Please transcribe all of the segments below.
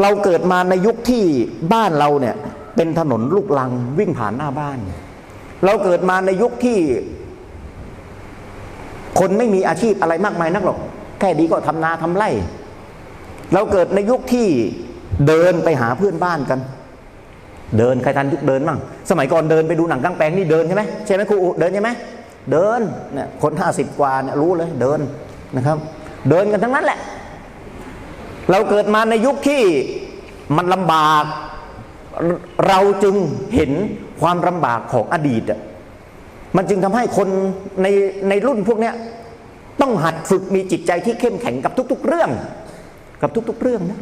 เราเกิดมาในยุคที่บ้านเราเนี่ย เป็นถนนลูกลังวิ่งผ่านหน้าบ้าน เราเกิดมาในยุคที่ คนไม่มีอาชีพอะไรมากมายนักหรอก แค่ดีก็ทำนาทำไร่ เราเกิดในยุคที่เดินไปหาเพื่อนบ้านกัน เดินใครทันยุคเดินบ้างสมัยก่อนเดินไปดูหนังกลางแปลงนี่เดินใช่ไหมใช่ไหมครูเดินใช่ไหมเดินเนี่ยคนห้าสิบกว่าเนี่ยรู้เลยเดินนะครับ เดินกันทั้งนั้นแหละ เราเกิดมาในยุคที่มันลำบาก เราจึงเห็นความลำบากของอดีตมันจึงทำให้คนในในรุ่นพวกนี้ต้องหัดฝึกมีจิตใจที่เข้มแข็งกับทุก ๆ เรื่อง กับทุก ๆ เรื่องนะ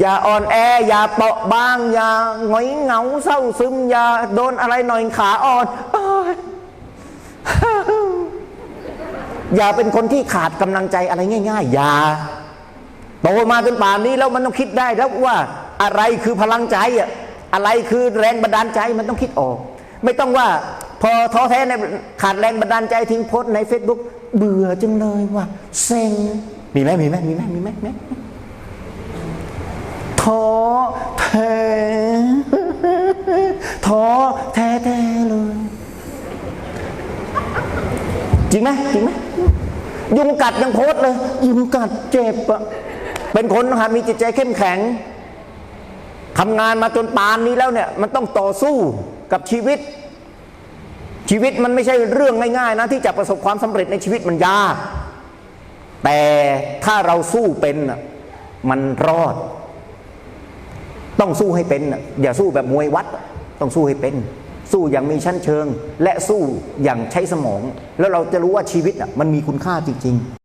อย่าอ่อนแอ อย่าเปราะบาง อย่าหงอยเหงาเศร้าซึม อย่าโดนอะไรหน่อยขาอ่อนอย่าเป็นคนที่ขาดกำลังใจอะไรง่าย ๆ อย่า โตมาจนป่านนี้แล้วมันต้องคิดได้แล้วว่าอะไรคือพลังใจอะอะไรคือแรงบันดาลใจมันต้องคิดออก ไม่ต้องว่าพอท้อแท้ในขาดแรงบันดาลใจทิ้งโพสใน Facebook เบื่อจังเลยว่ะเซ็งมีไหมมีไหมมีไหมมีไหมไหมท้อแท้ท้อแท้แท้เลย จริงไหมจริงไหมยุงกัดยังโพสเลย ยุงกัดเจ็บอะ เป็นคนนะฮะมีจิตใจเข้มแข็งทำงานมาจนปานนี้แล้วเนี่ย มันต้องต่อสู้กับชีวิต ชีวิตมันไม่ใช่เรื่องง่ายๆนะที่จะประสบความสำเร็จในชีวิตมันยาก แต่ถ้าเราสู้เป็นมันรอด ต้องสู้ให้เป็นอย่าสู้แบบมวยวัด ต้องสู้ให้เป็น สู้อย่างมีชั้นเชิง และสู้อย่างใช้สมอง แล้วเราจะรู้ว่าชีวิตมันมีคุณค่าจริง ๆ